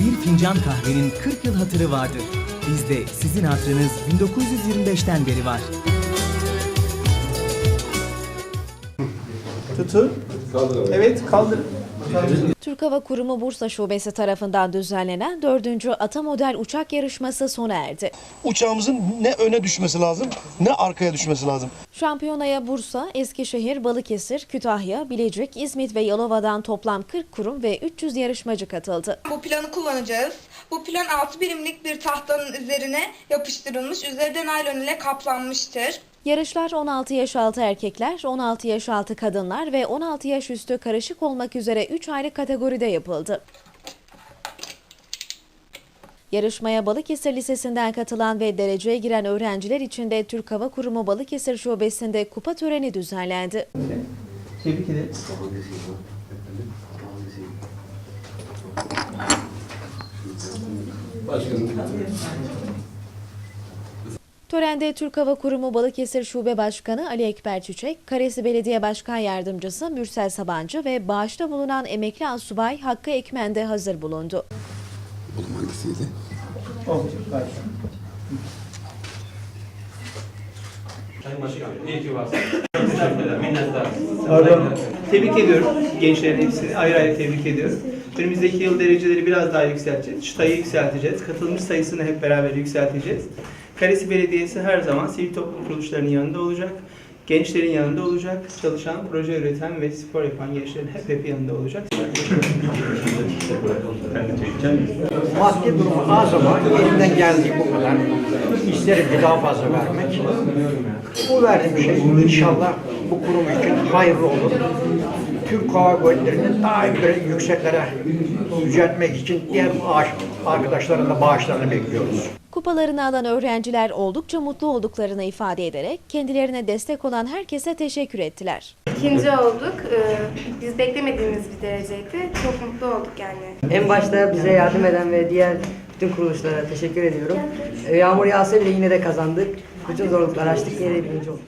Bir fincan kahvenin 40 yıl hatırı vardır. Bizde sizin hatırınız 1925'ten beri var. Tutun. Evet kaldırın. Türk Hava Kurumu Bursa Şubesi tarafından düzenlenen 4. Ata Model Uçak Yarışması sona erdi. uçağımızın ne öne düşmesi lazım ne arkaya düşmesi lazım. Şampiyonaya Bursa, Eskişehir, Balıkesir, Kütahya, Bilecik, İzmit ve Yalova'dan toplam 40 kurum ve 300 yarışmacı katıldı. Bu planı kullanacağız. Bu plan 6 birimlik bir tahtanın üzerine yapıştırılmış, üzeri de naylon ile kaplanmıştır. Yarışlar 16 yaş altı erkekler, 16 yaş altı kadınlar ve 16 yaş üstü karışık olmak üzere 3 ayrı kategoride yapıldı. Yarışmaya Balıkesir Lisesi'nden katılan ve dereceye giren öğrenciler için de Türk Hava Kurumu Balıkesir Şubesi'nde kupa töreni düzenlendi. Tebrik ederiz. Törende Türk Hava Kurumu Balıkesir Şube Başkanı Ali Ekber Çiçek, Karesi Belediye Başkan Yardımcısı Mürsel Sabancı ve bağışta bulunan emekli asubay Hakkı Ekmen de hazır bulundu. Oğlum hangisiydi? Olacak gayet. Sayın Başkanım, iyi ki varsınız. Teşekkürler, minnettarız. Pardon. Tebrik ediyorum. Gençlerin hepsini ayrı ayrı tebrik ediyorum. Önümüzdeki yıl dereceleri biraz daha yükselteceğiz. Çıtayı yükselteceğiz. Katılmış sayısını hep beraber yükselteceğiz. Karesi Belediyesi her zaman sivil toplum kuruluşlarının yanında olacak. Gençlerin yanında olacak. Çalışan, proje üreten ve spor yapan gençlerin hep hep yanında olacak. Maddi durumu az ama elimden geldiği bu kadar. İsterim ki daha fazla vermek. Bu verdiğim şey inşallah bu kurum için hayırlı olur. Türk Hava Kuvvetleri'nin daha yukarı yükseklere yüceltmek için diğer maaş, arkadaşların da bağışlarını bekliyoruz. Kupalarını alan öğrenciler oldukça mutlu olduklarını ifade ederek kendilerine destek olan herkese teşekkür ettiler. İkinci olduk. Ee, Biz beklemediğimiz bir dereceydi. Çok mutlu olduk yani. En başta bize yardım eden ve diğer bütün kuruluşlara teşekkür ediyorum. Ee, Yağmur yağsa bile yine de kazandık. Bütün zorlukları aştık, yine birinci olduk.